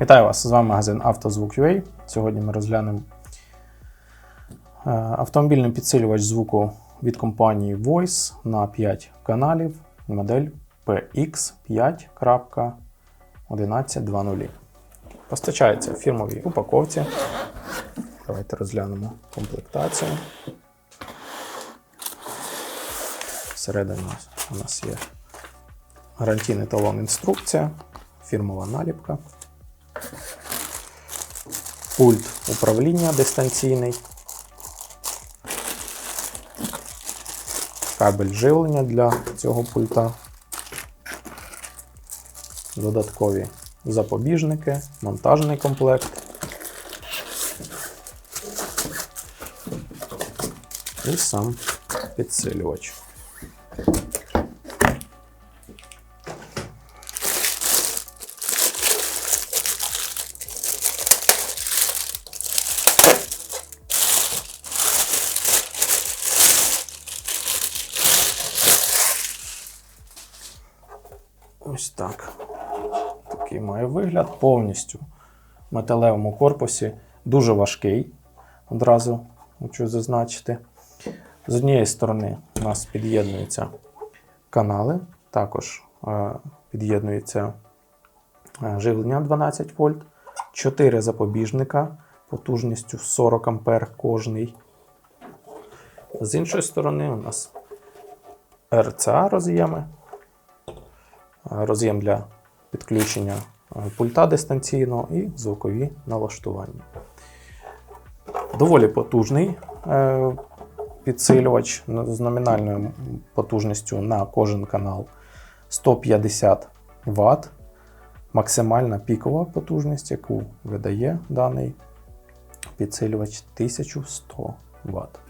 Вітаю вас! З вами магазин «Автозвук.UA». Сьогодні ми розглянемо е, автомобільний підсилювач звуку від компанії Voice на 5 каналів, модель PX5.1120. Постачається в фірмовій упаковці. Давайте розглянемо комплектацію. Всередині у нас є гарантійний талон інструкція, фірмова наліпка, пульт управління дистанційний, кабель живлення для цього пульта, додаткові запобіжники, монтажний комплект. І сам підсилювач. Ось так. Такий має вигляд повністю в металевому корпусі. Дуже важкий. Одразу хочу зазначити. З однієї сторони у нас під'єднуються канали, також е, під'єднується е, живлення 12 вольт, 4 запобіжника потужністю 40 ампер кожний. З іншої сторони у нас RCA роз'єми, роз'єм для підключення е, пульта дистанційного і звукові налаштування. Доволі потужний е, підсилювач з номінальною потужністю на кожен канал 150 Вт. Максимальна пікова потужність, яку видає даний підсилювач 1100 Вт.